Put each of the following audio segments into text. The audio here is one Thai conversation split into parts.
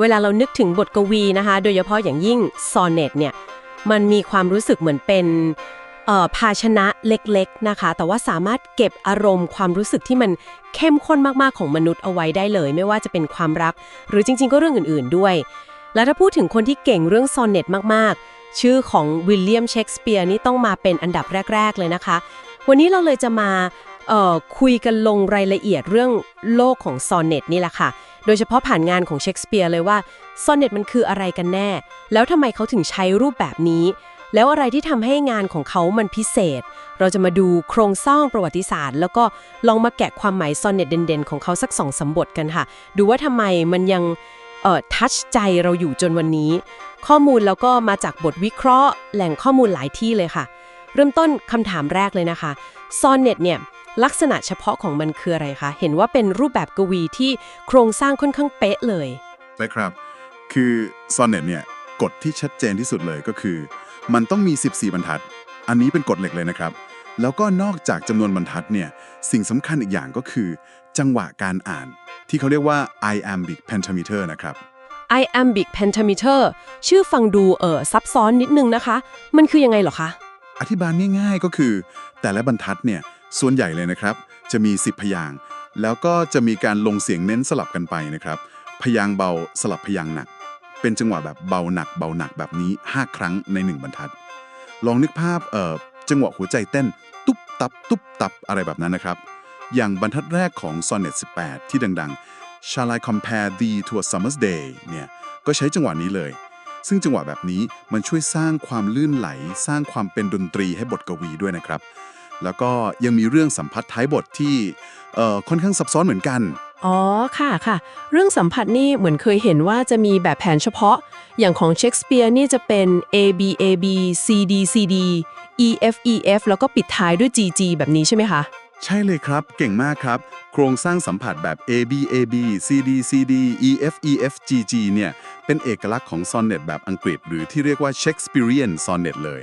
เวลาเรานึกถึงบทกวีนะคะ โดยเฉพาะอย่างยิ่งซอนเนตเนี่ย มันมีความรู้สึกเหมือนเป็นภาชนะเล็กๆนะคะ แต่ว่าสามารถเก็บอารมณ์ความรู้สึกที่มันเข้มข้นมากๆของมนุษย์เอาไว้ได้เลย ไม่ว่าจะเป็นความรัก หรือจริง ๆ ก็เรื่องอื่นๆด้วย แล้วถ้าพูดถึงคนที่เก่งเรื่องซอนเนตมากๆ ชื่อของวิลเลียมเชกสเปียร์นี่ต้องมาเป็นอันดับแรก ๆ เลยนะคะ วันนี้เราเลยจะมาคุยกันลงรายละเอียดเรื่องโลกของซอนเนตนี่แหละค่ะ โดยเฉพาะผ่านงานของเชกสเปียร์เลยว่าซอนเนตมันคืออะไรกันแน่ แล้วทำไมเขาถึงใช้รูปแบบนี้ แล้วอะไรที่ทำให้งานของเขามันพิเศษ เราจะมาดูโครงสร้างประวัติศาสตร์ แล้วก็ลองมาแกะความหมายซอนเนตเด่นๆ ของเขาสักสองสมบทกันค่ะ ดูว่าทำไมมันยังเอ่อทัชใจเราอยู่จนวันนี้ ข้อมูลแล้วก็มาจากบทวิเคราะห์ แหล่งข้อมูลหลายที่เลยค่ะ เริ่มต้นคำถามแรกเลยนะคะซอนเนตเนี่ย ลักษณะเฉพาะของมันคืออะไรคะ เห็นว่าเป็นรูปแบบกวีที่โครงสร้างค่อนข้างเป๊ะเลย ใช่ครับ คือซอนเน็ตเนี่ยกฎที่ชัดเจนที่สุดเลยก็คือ มันต้องมี 14 บรรทัด อันนี้เป็นกฎเหล็กเลยนะครับ แล้วก็นอกจากจำนวนบรรทัดเนี่ย สิ่งสำคัญอีกอย่างก็คือ จังหวะการอ่าน ที่เขาเรียกว่า iambic pentameter นะครับ iambic pentameter ชื่อฟังดูเออซับซ้อนนิดนึงนะคะ มันคือยังไงเหรอคะ อธิบายง่ายๆก็คือ แต่ละบรรทัดเนี่ย ส่วนใหญ่เลยนะครับ จะมี 10 พยางแล้วก็จะมีการลงเสียงเน้นสลับกันไปนะครับ พยางเบาสลับพยางหนัก เป็นจังหวะแบบเบาหนักเบาหนักแบบนี้ 5 ครั้งใน 1 บรรทัด ลองนึกภาพเอ่อจังหวะหัวใจเต้น ตุ๊บตับ ตุ๊บตับอะไรแบบนั้นนะครับ อย่างบรรทัดแรกของ Sonnet 18 ที่ดังๆ Shall I compare thee to a summer's day เนี่ยก็ใช้จังหวะนี้เลย ซึ่งจังหวะแบบนี้มันช่วยสร้างความลื่นไหล สร้างความเป็นดนตรีให้บทกวีด้วยนะครับ แล้วก็ยังมีเรื่องสัมพัทธ์ท้ายบทที่เอ่อค่อนข้างซับซ้อนเหมือนกัน อ๋อ ค่ะค่ะ เรื่องสัมผัสนี่เหมือนเคยเห็นว่าจะมีแบบแผนเฉพาะ อย่างของเชคสเปียร์นี่จะเป็น A B A B C D C D E F E F แล้วก็ปิดท้ายด้วย G G แบบนี้ใช่ไหมคะ ใช่เลยครับ เก่งมากครับ โครงสร้างสัมผัสแบบ A B A B C D C D E F E F G G เนี่ย เป็นเอกลักษณ์ของซอนเน็ตแบบอังกฤษ หรือที่เรียกว่า Shakespearean sonnet เลย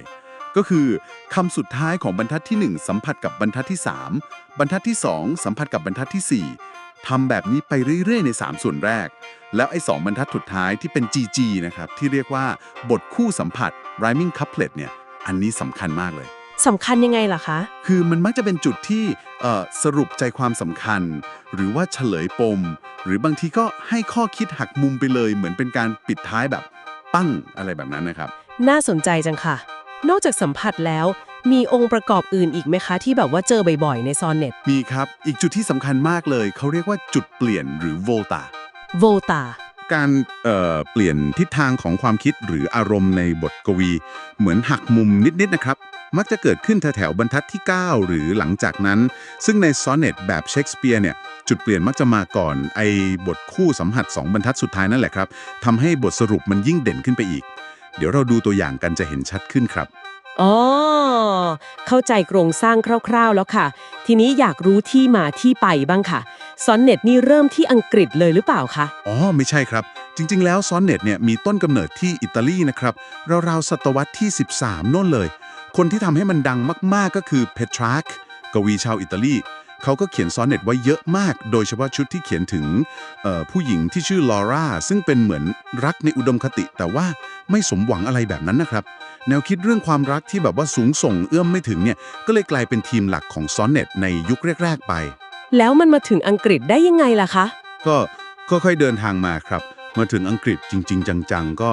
ก็คือคำสุดท้ายของบรรทัดที่ 1 สัมผัสกับบรรทัดที่ 3 บรรทัดที่ 2 สัมผัสกับบรรทัดทีสี่4ทำแบบนี้ไปเรื่อยๆ ใน 3 ส่วนแรก แล้วไอ้สองบรรทัดสุดท้ายที่เป็น GG นะครับ ที่เรียกว่าบทคู่สัมผัส rhyming couplet เนี่ยอันนี้สำคัญมากเลยสำคัญยังไงล่ะคะ คือมันมักจะเป็นจุดที่เอ่อสรุปใจความสำคัญ หรือว่าเฉลยปม หรือบางทีก็ให้ข้อคิดหักมุมไปเลย เหมือนเป็นการปิดท้ายแบบ ปั้งอะไรแบบนั้นนะครับ น่าสนใจจังค่ะ นอกจากสัมผัสแล้ว มีองค์ประกอบอื่นอีกไหมคะที่แบบว่าเจอบ่อยๆ ในซอนเน็ตมีครับ อีกจุดที่สำคัญมากเลย เขาเรียกว่าจุดเปลี่ยนหรือ volta โวตา การเอ่อเปลี่ยนทิศทางของความคิดหรืออารมณ์ในบทกวี เหมือนหักมุมนิดๆนะครับ มักจะเกิดขึ้นแถวๆบรรทัดที่ 9 หรือหลังจากนั้น ซึ่งในซอนเน็ตแบบเชคสเปียร์เนี่ยจุดเปลี่ยนมักจะมาก่อนไอ้บทคู่สัมผัส2บรรทัดสุดท้ายนั่นแหละครับทำให้บทสรุปมันยิ่งเด่นขึ้นไปอีก เดี๋ยวเราดูตัวอย่างกันจะเห็นชัดขึ้นครับ อ๋อ เข้าใจโครงสร้างคร่าวๆแล้วค่ะ ทีนี้อยากรู้ที่มาที่ไปบ้างค่ะซอนเน็ตนี่เริ่มที่อังกฤษเลยหรือเปล่าคะ อ๋อ ไม่ใช่ครับ จริง ๆ แล้วซอนเน็ตเนี่ยมีต้นกำเนิดที่อิตาลีนะครับราวๆศตวรรษที่ 13โน่นเลย คนที่ทำให้มันดังมากๆก็คือเพทรักกวีชาวอิตาลี เขาก็เขียนซอนเน็ตไว้เยอะมาก โดยเฉพาะชุดที่เขียนถึงเอ่อผู้หญิงที่ชื่อลอร่า ซึ่งเป็นเหมือนรักในอุดมคติ แต่ว่าไม่สมหวังอะไรแบบนั้นนะครับ แนวคิดเรื่องความรักที่แบบว่าสูงส่งเอื้อมไม่ถึงเนี่ย ก็เลยกลายเป็นทีมหลักของซอนเน็ตในยุคแรก ๆ ไป แล้วมันมาถึงอังกฤษได้ยังไงล่ะคะ ก็ค่อยๆเดินทางมาครับ มาถึงอังกฤษจริง ๆ จังๆ ก็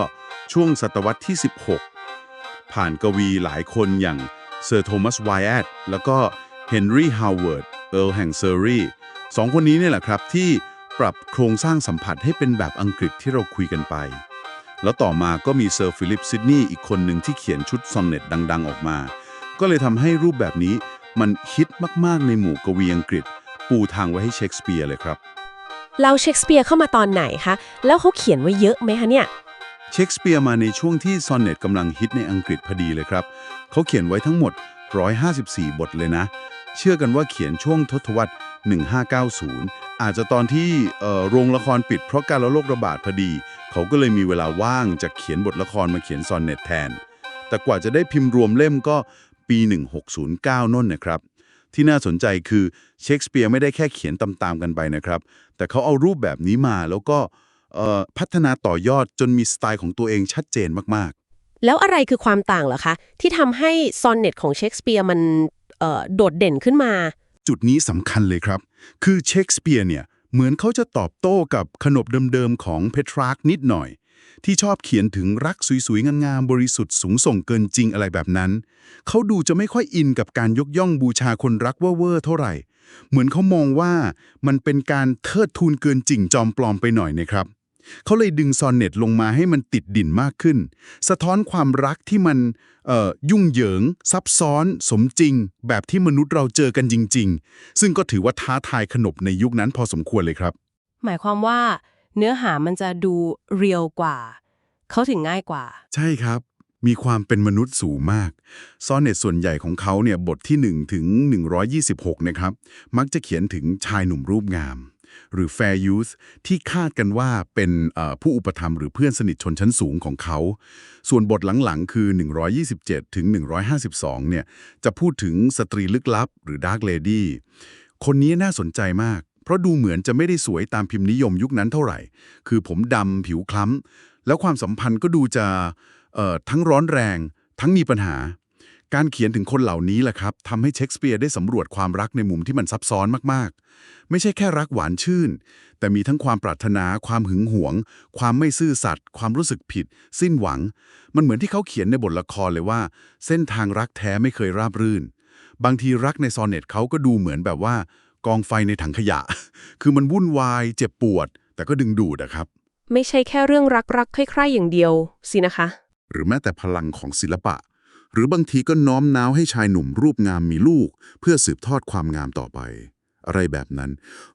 ช่วงศตวรรษที่ 16 ผ่านกวีหลายคนอย่างเซอร์โทมัสไวแอดแล้วก็เฮนรี่ฮาวเวิร์ด เอิร์ลแห่งเซอร์รีสองคนนี้เนี่ยแหละครับที่ปรับโครงสร้างสัมผัสให้เป็นแบบอังกฤษที่เราคุยกันไป แล้วต่อมาก็มีเซอร์ฟิลิปซิดนีย์อีกคนหนึ่งที่เขียนชุดซอนเน็ตดัง ๆ ออกมา ก็เลยทำให้รูปแบบนี้มันฮิตมากๆในหมู่กวีอังกฤษ ปูทางไว้ให้เชคสเปียร์เลยครับ เราเชคสเปียร์เข้ามาตอนไหนคะ แล้วเขาเขียนไว้เยอะไหมคะเนี่ยเชคสเปียร์มาในช่วงที่ซอนเน็ตกำลังฮิตในอังกฤษพอดีเลยครับ เขาเขียนไว้ทั้งหมด 154 บทเลยนะ เชื่อกันว่าเขียนช่วงทศวรรษ 1590 อาจจะตอนที่โรงละครปิดเพราะการระโรคระบาดพอดี เขาก็เลยมีเวลาว่างจากเขียนบทละครมาเขียนซอนเน็ตแทน แต่กว่าจะได้พิมพ์รวมเล่มก็ปี 1609น่นนะครับ ที่น่าสนใจคือเชคสเปียร์ไม่ได้แค่เขียนตามๆกันไปนะครับ แต่เขาเอารูปแบบนี้มาแล้วก็พัฒนาต่อยอดจนมีสไตล์ของตัวเองชัดเจนมากๆ แล้วอะไรคือความต่างเหรอคะ ที่ทำให้ซอนเน็ตของเชคสเปียร์มัน โดดเด่นขึ้นมา จุดนี้สำคัญเลยครับ คือเชคสเปียร์เนี่ยเหมือนเขาจะตอบโต้กับขนบเดิมๆของเพทรากนิดหน่อย ที่ชอบเขียนถึงรักสวยๆ งามๆบริสุทธิ์สูงส่งเกินจริงอะไรแบบนั้น เขาดูจะไม่ค่อยอินกับการยกย่องบูชาคนรักเว่อร์เท่าไหร่ เหมือนเขามองว่ามันเป็นการเทิดทูนเกินจริงจอมปลอมไปหน่อยนะครับ เขาเลยดึงซอนเน็ตลงมาให้มันติดดินมากขึ้น สะท้อนความรักที่มันเอ่อยุ่งเหยิง ซับซ้อน สมจริง แบบที่มนุษย์เราเจอกันจริง ๆ ซึ่งก็ถือว่าท้าทายขนบในยุคนั้นพอสมควรเลยครับ หมายความว่า เนื้อหามันจะดูเรียลกว่า เขาถึงง่ายกว่า ใช่ครับมีความเป็นมนุษย์สูงมาก ซอนเน็ตส่วนใหญ่ของเขาเนี่ยบทที่ 1 ถึง 126 นะครับ มักจะเขียนถึงชายหนุ่มรูปงาม หรือ fair youth ที่คาดกันว่าเป็นผู้อุปถัมภ์หรือเพื่อนสนิทชนชั้นสูงของเขา ส่วนบทหลังๆ คือ 127 ถึง 152 เนี่ย จะพูดถึงสตรีลึกลับ หรือ dark lady คนนี้น่าสนใจมาก เพราะดูเหมือนจะไม่ได้สวยตามพิมพ์นิยมยุคนั้นเท่าไหร่ คือผมดำผิวคล้ำ แล้วความสัมพันธ์ก็ดูจะทั้งร้อนแรง ทั้งมีปัญหา การเขียนถึงคนเหล่านี้แหละครับทำให้เชคสเปียร์ได้สำรวจความรักในมุมที่มันซับซ้อนมากๆ ไม่ใช่แค่รักหวานชื่น แต่มีทั้งความปรารถนา ความหึงหวง ความไม่ซื่อสัตย์ความรู้สึกผิด สิ้นหวัง มันเหมือนที่เขาเขียนในบทละครเลยว่า เส้นทางรักแท้ไม่เคยราบรื่น บางทีรักในซอนเน็ตเขาก็ดูเหมือนแบบว่า กองไฟในถังขยะ คือมันวุ่นวาย เจ็บปวด แต่ก็ดึงดูดอะครับ ไม่ใช่แค่เรื่องรักๆใคร่ๆอย่างเดียวสินะคะ หรือแม้แต่พลังของศิลปะ หรือบางทีก็น้อมน้าวให้ชายหนุ่มรูปงามมีลูก เพื่อสืบทอดความงามต่อไป อะไรแบบนั้น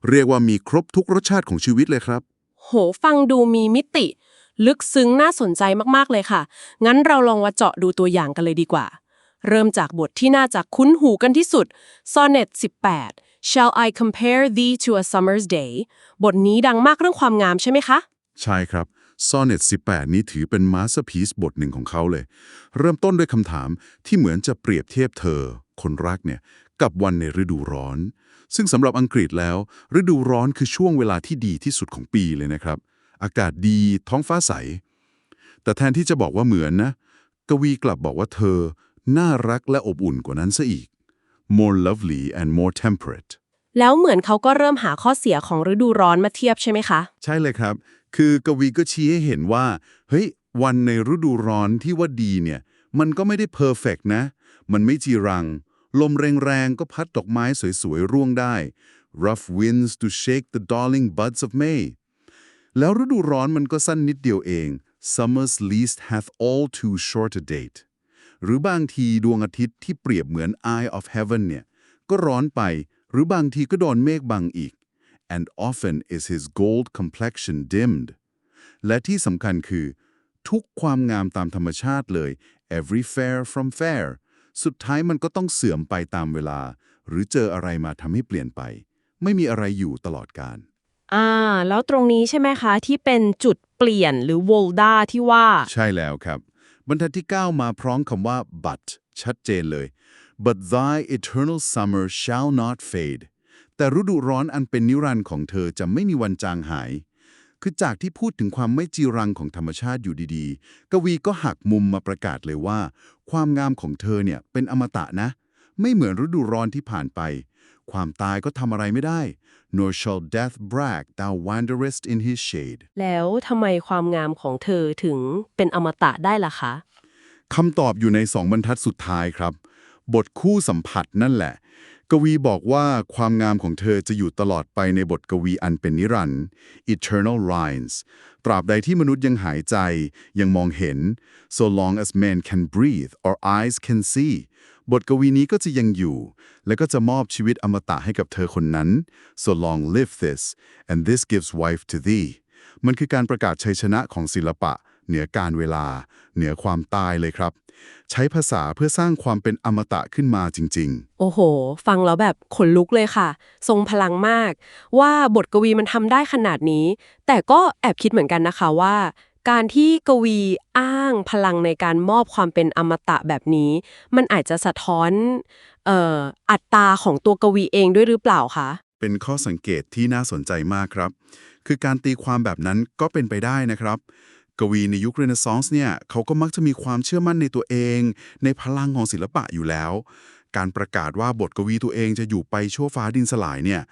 เรียกว่ามีครบทุกรสชาติของชีวิตเลยครับ โหฟังดูมีมิติ ลึกซึ้งน่าสนใจมากๆเลยค่ะ งั้นเราลองมาเจาะดูตัวอย่างกันเลยดีกว่า เริ่มจากบทที่น่าจะคุ้นหูกันที่สุด Sonnet 18 Shall I compare thee to a summer's day บทนี้ดังมากเรื่องความงามใช่ไหมคะ ใช่ครับ Sonnet 18 นี้ถือเป็นมาสเตอร์พีซบทหนึ่งของเขาเลย เริ่มต้นด้วยคำถามที่เหมือนจะเปรียบเทียบเธอ คนรักเนี่ย กับวันในฤดูร้อน ซึ่งสำหรับอังกฤษแล้ว ฤดูร้อนคือช่วงเวลาที่ดีที่สุดของปีเลยนะครับ อากาศดีท้องฟ้าใส แต่แทนที่จะบอกว่าเหมือนนะ กวีกลับบอกว่าเธอ น่ารักและอบอุ่นกว่านั้นซะอีก more lovely and more temperate แล้วเหมือนเขาก็เริ่มหาข้อเสียของฤดูร้อนมาเทียบใช่ไหมคะ ใช่เลยครับ คือกวีก็ชี้ให้เห็นว่า เฮ้ย วันในฤดูร้อนที่ว่าดีเนี่ย มันก็ไม่ได้เพอร์เฟกนะ มันไม่จีรัง ลมแรงๆ ก็พัดดอกไม้สวยๆ ร่วงได้ rough winds to shake the darling buds of May แล้วฤดูร้อนมันก็สั้นนิดเดียวเอง summer's least hath all too short a date หรือบางทีดวงอาทิตย์ที่เปรียบเหมือน eye of heaven เนี่ย ก็ร้อนไป หรือบางทีก็โดนเมฆบังอีก and often is his gold complexion dimmed และที่สำคัญคือ ทุกความงามตามธรรมชาติเลย every fair from fair สุดท้ายมันก็ต้องเสื่อมไปตามเวลา หรือเจออะไรมาทำให้เปลี่ยนไป ไม่มีอะไรอยู่ตลอดกาลอ่า แล้วตรงนี้ใช่ไหมคะ ที่เป็นจุดเปลี่ยนหรือโวลดาที่ว่า ใช่แล้วครับ บรรทัดที่ 9 มาพร้อมคำว่า but ชัดเจนเลย but thy eternal summer shall not fade แต่ฤดูร้อนอันเป็นนิรันดร์ของเธอจะไม่มีวันจางหาย คือจากที่พูดถึงความไม่จีรังของธรรมชาติอยู่ดีๆ กวีก็หักมุมมาประกาศเลยว่า ความงามของเธอเนี่ยเป็นอมตะนะ ไม่เหมือนฤดูร้อนที่ผ่านไป ความตายก็ทำอะไรไม่ได้ nor shall death brag thou wanderest in his shade แล้วทำไมความงามของเธอถึงเป็นอมตะได้ล่ะคะคำตอบอยู่ในสองบรรทัดสุดท้ายครับ บทคู่สัมผัสนั่นแหละ กวีบอกว่าความงามของเธอจะอยู่ตลอดไปในบทกวีอันเป็นนิรันดร์ eternal lines ตราบใดที่มนุษย์ยังหายใจ ยังมองเห็น so long as men can breathe or eyes can see บทกวีนี้ก็จะยังอยู่ และก็จะมอบชีวิตอมตะให้กับเธอคนนั้น so long live this and this gives wife to thee มันคือการประกาศชัยชนะของศิลปะ เหนือการเวลา เหนือความตายเลยครับ ใช้ภาษาเพื่อสร้างความเป็นอมตะขึ้นมาจริงโอ้โห ฟังแล้วแบบขนลุกเลยค่ะ ทรงพลังมาก ว่าบทกวีมันทำได้ขนาดนี้ แต่ก็แอบคิดเหมือนกันนะคะว่า การที่กวีอ้างพลังในการมอบความเป็นอมตะแบบนี้ มันอาจจะสะท้อนเอ่ออัตราของตัวกวีเองด้วยหรือเปล่าคะๆเป็นข้อสังเกตที่น่าสนใจมากครับ คือการตีความแบบนั้นก็เป็นไปได้นะครับ กวีในยุคเรเนซองส์เนี่ยเขาก็มักจะมีความเชื่อมั่นในตัวเอง ในพลังของศิลปะอยู่แล้ว การประกาศว่าบทกวีตัวเองจะอยู่ไปชั่วฟ้าดินสลายเนี่ย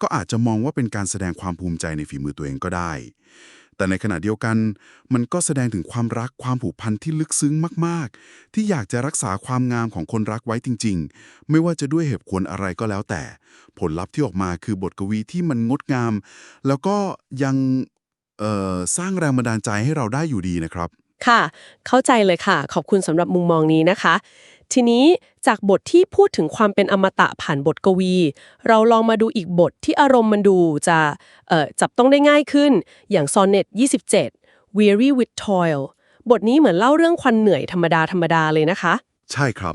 ก็อาจจะมองว่าเป็นการแสดงความภูมิใจในฝีมือตัวเองก็ได้ แต่ในขณะเดียวกัน มันก็แสดงถึงความรักความผูกพันที่ลึกซึ้งมาก ๆ ที่อยากจะรักษาความงามของคนรักไว้จริง ๆ ไม่ว่าจะด้วยเหตุผลอะไรก็แล้วแต่ ผลลัพธ์ที่ออกมาคือบทกวีที่มันงดงาม แล้วก็ยัง เอ่อสร้างแรงบันดาลใจให้เราได้อยู่ดีนะครับ ค่ะ เข้าใจเลยค่ะ ขอบคุณสำหรับมุมมองนี้นะคะ ทีนี้จากบทที่พูดถึงความเป็นอมตะผ่านบทกวี เราลองมาดูอีกบทที่อารมณ์มันดูจะเอ่อจับต้องได้ง่ายขึ้น อย่าง Sonnet 27 Weary with Toil บทนี้เหมือนเล่าเรื่องควันเหนื่อยธรรมดาธรรมดาเลยนะคะ ใช่ครับ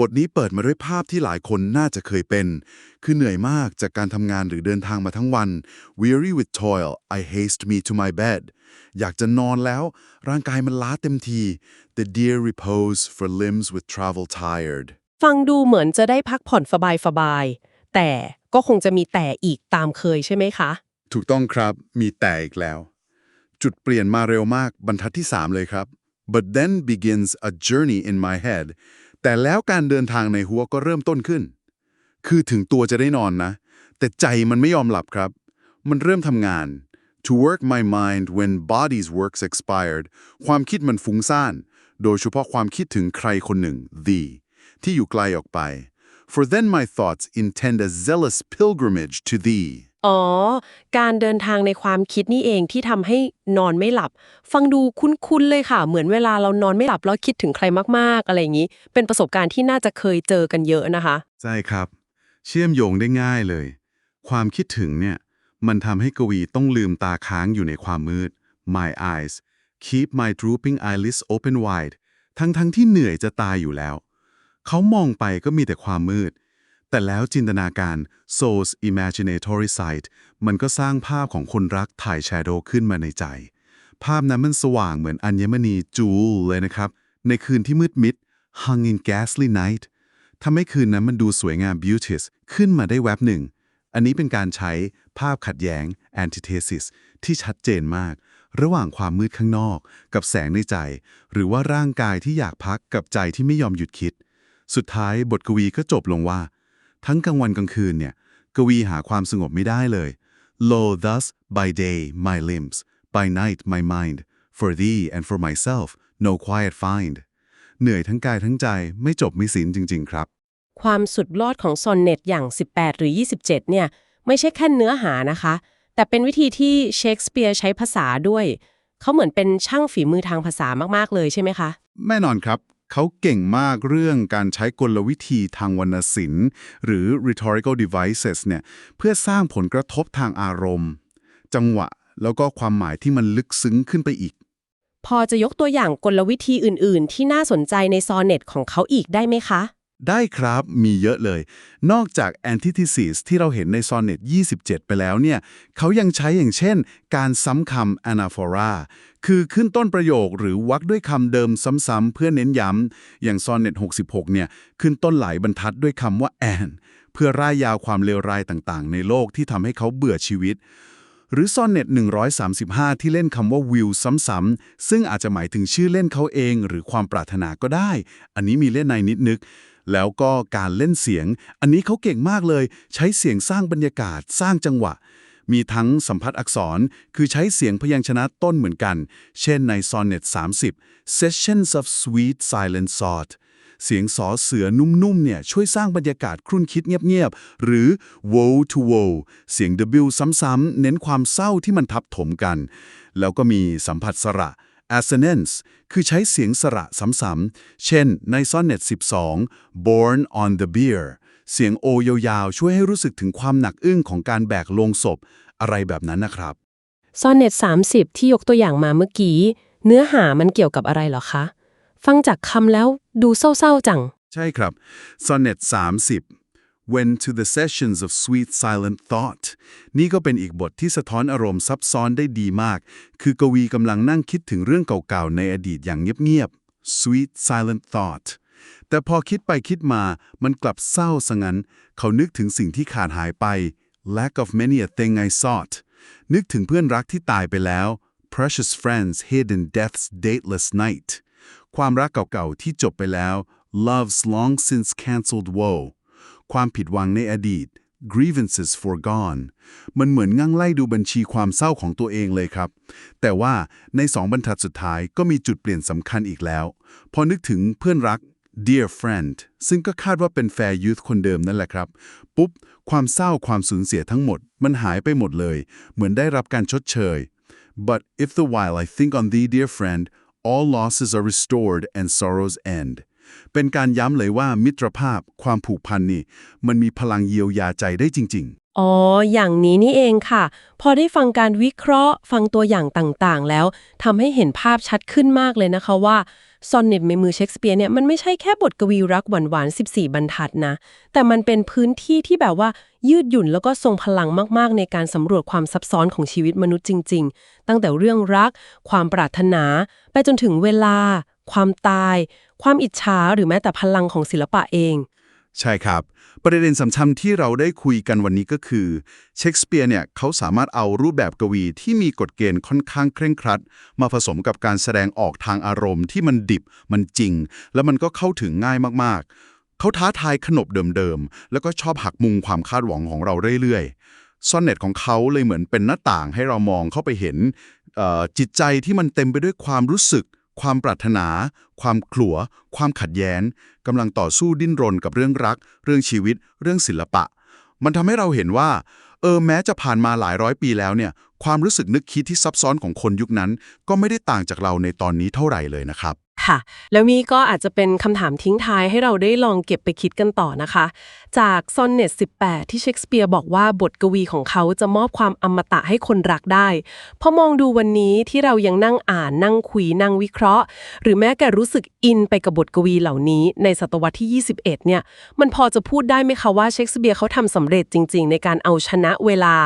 บทนี้เปิดมาด้วยภาพที่หลายคนน่าจะเคยเป็น คือเหนื่อยมากจากการทำงานหรือเดินทางมาทั้งวัน weary with toil I haste me to my bed อยากจะนอนแล้ว ร่างกายมันล้าเต็มที the dear repose for limbs with travel tired ฟังดูเหมือนจะได้พักผ่อนสบายๆแต่ก็คงจะมีแต่อีกตามเคยใช่ไหมคะ ถูกต้องครับ มีแต่อีกแล้ว จุดเปลี่ยนมาเร็วมากบรรทัดที่ 3 เลยครับ but then begins a journey in my head แต่แล้วการเดินทางในหัวก็เริ่มต้นขึ้น คือถึงตัวจะได้นอนนะ แต่ใจมันไม่ยอมหลับครับ มันเริ่มทำงาน to work my mind when body's works expired ความคิดมันฟุ้งซ่าน โดยเฉพาะความคิดถึงใครคนหนึ่ง the ที่อยู่ไกลออกไป for then my thoughts intend a zealous pilgrimage to thee อ๋อ การเดินทางในความคิดนี่เองที่ทำให้นอนไม่หลับ ฟังดูคุ้นๆเลยค่ะ เหมือนเวลาเรานอนไม่หลับแล้วคิดถึงใครมากๆ อะไรอย่างนี้ เป็นประสบการณ์ที่น่าจะเคยเจอกันเยอะนะคะ ใช่ครับ เชื่อมโยงได้ง่ายเลย ความคิดถึงเนี่ย มันทำให้กวีต้องลืมตาค้างอยู่ในความมืด my eyes keep my drooping eyelids open wide ทั้งๆทที่เหนื่อยจะตายอยู่แล้ว เขามองไปก็มีแต่ความมืด แต่แล้วจินตนาการ soul's imaginatory sight มันก็สร้างภาพของคนรักถ่ายแชโดว์ขึ้นมาในใจ ภาพนั้นมันสว่างเหมือนอัญมณีจูลเลยนะครับ ในคืนที่มืดมิด hung in ghastly night ทำให้คืนนั้นมันดูสวยงาม (beauties) ขึ้นมาได้แวบหนึ่ง อันนี้เป็นการใช้ภาพขัดแย้ง antithesis ที่ชัดเจนมาก ระหว่างความมืดข้างนอก กับแสงในใจ หรือว่าร่างกายที่อยากพักกับใจที่ไม่ยอมหยุดคิด สุดท้ายบทกวีก็จบลงว่า ทั้งกลางวันกลางคืนเนี่ยกวีหาความสงบไม่ได้เลย Lo thus by day my limbs by night my mind for thee and for myself no quiet find เหนื่อยทั้งกายทั้งใจไม่จบไม่สิ้นจริง ๆ ครับ ความสุดยอดของซอนเน็ตอย่าง 18 หรือ 27 เนี่ย ไม่ใช่แค่เนื้อหานะคะ แต่เป็นวิธีที่เชคสเปียร์ใช้ภาษาด้วย เขาเหมือนเป็นช่างฝีมือทางภาษามาก ๆ เลยใช่ไหมคะ แน่นอนครับ เขาเก่งมากเรื่องการใช้กลวิธีทางวรรณศิลป์ หรือ rhetorical devices เนี่ยเพื่อสร้างผลกระทบทางอารมณ์ จังหวะแล้วก็ความหมายที่มันลึกซึ้งขึ้นไปอีก พอจะยกตัวอย่างกลวิธีอื่น ๆ ที่น่าสนใจในซอนเน็ตของเขาอีกได้ไหมคะ ได้ครับมีเยอะเลย นอกจาก antithesis ที่เราเห็นใน sonnet 27 ไปแล้วเนี่ยเขายังใช้อย่างเช่น การซ้ำคำ anaphora คือขึ้นต้นประโยคหรือวรรคด้วยคำเดิมซ้ำๆเพื่อเน้นย้ำ อย่าง sonnet 66 เนี่ยขึ้นต้นหลายบรรทัดด้วยคำว่า and เพื่อร่ายยาวความเลวร้ายต่างๆ ในโลกที่ทำให้เขาเบื่อชีวิต หรือ sonnet 135 ที่เล่นคำว่า will ซ้ำๆซึ่งอาจจะหมายถึงชื่อเล่นเขาเอง หรือความปรารถนาก็ได้ อันนี้มีเล่นในนิดนึก แล้วก็การเล่นเสียง อันนี้เขาเก่งมากเลย ใช้เสียงสร้างบรรยากาศสร้างจังหวะ มีทั้งสัมพัทธ์อักษร คือใช้เสียงพยัญชนะต้นเหมือนกัน เช่นใน sonnet 30 sessions of sweet silent thought เสียงสอเสือนุ่มๆเนี่ยช่วยสร้างบรรยากาศครุ่นคิดเงียบๆ หรือ woe to woe เสียง W ซ้ำๆ เน้นความเศร้าที่มันทับถมกัน แล้วก็มีสัมผัสสระ assonance คือใช้เสียงสระซ้ำๆ เช่นใน sonnet 12 born on the bier เสียงโอยาวๆ ช่วยให้รู้สึกถึงความหนักอึ้งของการแบกโลงศพ อะไรแบบนั้นนะครับ ซอนเน็ต 30 ที่ยกตัวอย่างมาเมื่อกี้ เนื้อหามันเกี่ยวกับอะไรเหรอคะ ฟังจากคำแล้วดูเศร้าๆจัง ใช่ครับ sonnet 30 when to the sessions of sweet silent thought นี่ก็เป็นอีกบทที่สะท้อนอารมณ์ซับซ้อนได้ดีมาก คือกวีกำลังนั่งคิดถึงเรื่องเก่าๆ ในอดีตอย่างเงียบๆ sweet silent thought แต่พอคิดไปคิดมามันกลับเศร้าซะงั้นเขานึกถึงสิ่งที่ขาดหายไป lack of many a thing I sought นึกถึงเพื่อนรักที่ตายไปแล้ว precious friends hid in death's dateless night ความรักเก่าๆที่จบไปแล้ว love's long since cancelled woe ความผิดหวังในอดีต grievances forgone มันเหมือนงั่งไล่ดูบัญชีความเศร้าของตัวเองเลยครับ แต่ว่าในสองบรรทัดสุดท้ายก็มีจุดเปลี่ยนสำคัญอีกแล้ว พอนึกถึงเพื่อนรัก dear friend ซึ่งก็คาดว่าเป็น fair youth คนเดิมนั่นแหละครับ ปุ๊บ ความเศร้าความสูญเสียทั้งหมด มันหายไปหมดเลย เหมือนได้รับการชดเชย but if the while I think on thee dear friend all losses are restored and sorrows end เป็นการย้ำเลยว่ามิตรภาพความผูกพันนี่ มันมีพลังเยียวยาใจได้จริง ๆอ๋อ อย่างนี้นี่เองค่ะ พอได้ฟังการวิเคราะห์ ฟังตัวอย่างต่างๆ แล้วทำให้เห็นภาพชัดขึ้นมากเลยนะคะว่าซอนเน็ตในมือเชคสเปียร์เนี่ยมันไม่ใช่แค่บทกวีรักหวานๆ 14 บรรทัดนะ แต่มันเป็นพื้นที่ที่แบบว่ายืดหยุ่นแล้วก็ทรงพลังมากๆ ในการสำรวจความซับซ้อนของชีวิตมนุษย์จริง ๆ ตั้งแต่เรื่องรัก ความปรารถนา ไปจนถึงเวลา ความตาย ความอิจฉาหรือแม้แต่พลังของศิลปะเอง ใช่ครับ ประเด็นสำคัญที่เราได้คุยกันวันนี้ก็คือเชคสเปียร์เนี่ยเขาสามารถเอารูปแบบกวีที่มีกฎเกณฑ์ค่อนข้างเคร่งครัด มาผสมกับการแสดงออกทางอารมณ์ที่มันดิบมันจริง แล้วมันก็เข้าถึงง่ายมากๆ เขาท้าทายขนบเดิมๆแล้วก็ชอบหักมุมความคาดหวังของเราเรื่อยๆซอนเน็ตของเขาเลยเหมือนเป็นหน้าต่างให้เรามองเข้าไปเห็นจิตใจที่มันเต็มไปด้วยความรู้สึก ความปรารถนา ความขลัว ความขัดแย้งกำลังต่อสู้ดิ้นรนกับเรื่องรัก เรื่องชีวิต เรื่องศิลปะ มันทำให้เราเห็นว่า เออแม้จะผ่านมาหลายร้อยปีแล้วเนี่ย ความรู้สึกนึกคิดที่ซับซ้อนของคนยุคนั้น ก็ไม่ได้ต่างจากเราในตอนนี้เท่าไหร่เลยนะครับ ค่ะ แล้วมีก็อาจจะเป็นคำถามทิ้งท้ายให้เราได้ลองเก็บไปคิดกันต่อนะคะ จากซอนเน็ต18 ที่เชคสเปียร์บอกว่าบทกวีของเขาจะมอบความอมตะให้คนรักได้พอมองดูวันนี้ที่เรายังนั่งอ่านนั่งคุยนั่งวิเคราะห์ หรือแม้แต่รู้สึกอินไปกับบทกวีเหล่านี้ในศตวรรษที่ 21 เนี่ย มันพอจะพูดได้ไหมคะว่าเชคสเปียร์เขาทำสำเร็จจริง ๆ ในการเอาชนะเวลา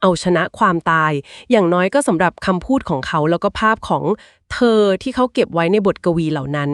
เอาชนะความตาย อย่างน้อยก็สำหรับคำพูดของเขาแล้วก็ภาพของ เธอที่เขาเก็บไว้ในบทกวีเหล่านั้น